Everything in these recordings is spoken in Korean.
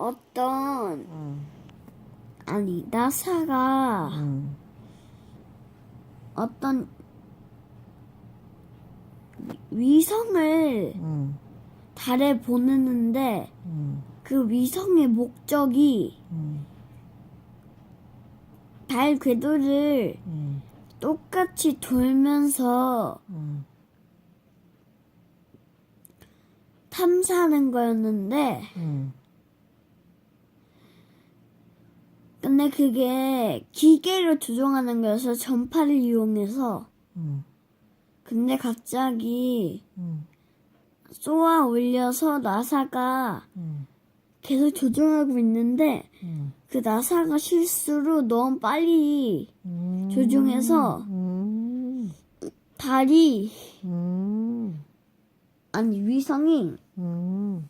어떤 음, 아니 나사가 음, 어떤 위성을 음, 달에 보내는데 음, 그 위성의 목적이 음, 달 궤도를 음, 똑같이 돌면서 음, 탐사하는 거였는데 음, 근데 그게 기계로 조종하는 거여서 전파를 이용해서 음, 근데 갑자기 음, 쏘아 올려서 나사가 음, 계속 조종하고 있는데 음, 그 나사가 실수로 너무 빨리 음, 조종해서 음, 달이 음, 아니 위성이 음,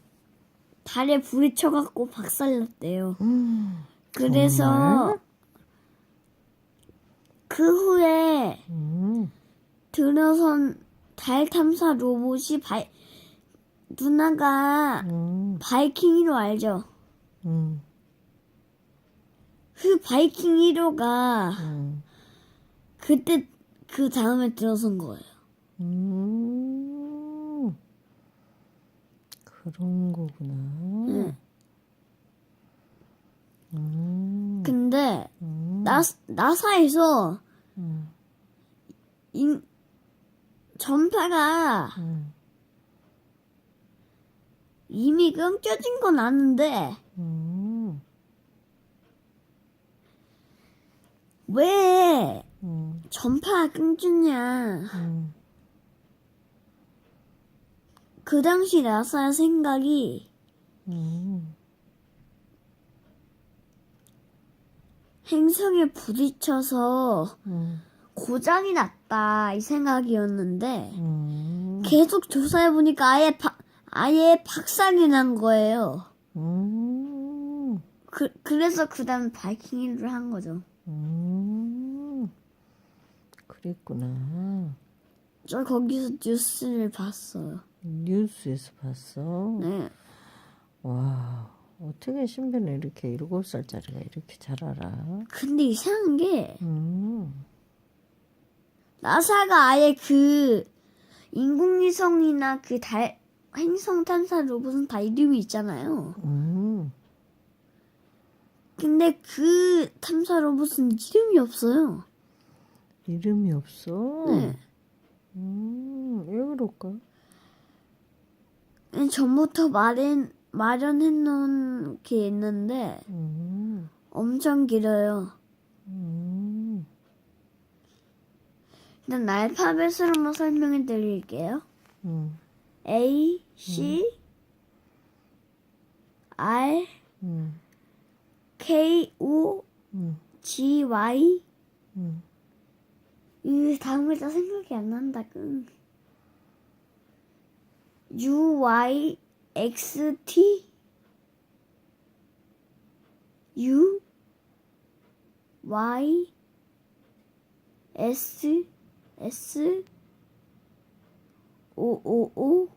달에 부딪혀갖고 박살났대요. 음, 그래서 정말? 그 후에 음, 들어선 달 탐사 로봇이 바 누나가 음, 바이킹 1호 알죠? 음, 그 바이킹 1호가 음, 그때 그 다음에 들어선 거예요. 음, 그런 거구나. 응. 음, 근데 음, 나 나사에서 음, 인 전파가 음, 이미 끊겨진 건 아는데 음, 왜 음, 전파가 끊겼냐? 음, 그 당시 나사의 생각이 음, 행성에 부딪혀서 음, 고장이 났다 이 생각이었는데 음, 계속 조사해 보니까 아예 바, 아예 박살이 난 거예요. 음, 그 그래서 그다음 바이킹 1을 한 거죠. 음, 그랬구나. 저 거기서 뉴스를 봤어요. 뉴스에서 봤어. 네. 와, 어떻게 신변을 이렇게 일곱 살짜리가 이렇게 잘 알아? 근데 이상한 게 음, 나사가 아예 그 인공위성이나 그 달 행성 탐사 로봇은 다 이름이 있잖아요. 음, 근데 그 탐사 로봇은 이름이 없어요. 이름이 없어. 네. 음, 왜 그럴까? 전부터 마련 마련해 놓은 게 있는데 음, 엄청 길어요. 음, 일단 알파벳으로만 설명해 드릴게요. 음, A, C, R, 음, K, O, 음, G, Y. 음, 이 다음 글자 생각이 안 난다. 응. U, Y, X, T. U, Y, S, S, O, O, O,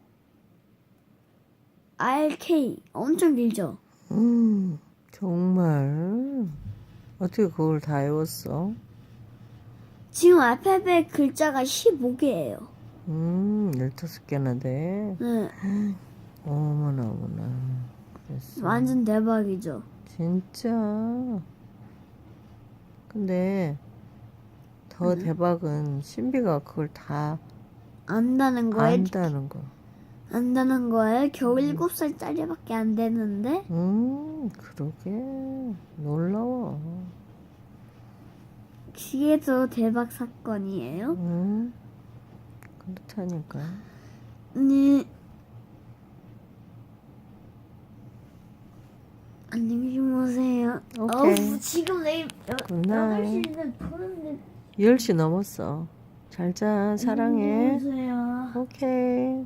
R, K. 엄청 길죠? 음, 정말. 어떻게 그걸 다 외웠어? 지금 알파벳 글자가 15개예요. 음, 15개나 돼. 네, 어머나, 어머나. 그랬어. 완전 대박이죠. 진짜. 근데 더 대박은 신비가 그걸 다 안다는 거에 안다는 거. 안다는 거에 겨우 7살짜리밖에 안 되는데 음, 그러게. 놀라워. 그게 더 대박 사건이에요. 음, 그렇다니까. 네. 안녕히 주무세요. 오케이. 어우, 굿나잇. 8시인데 보는데 10시 넘었어. 잘 자, 사랑해. 주무세요. 오케이.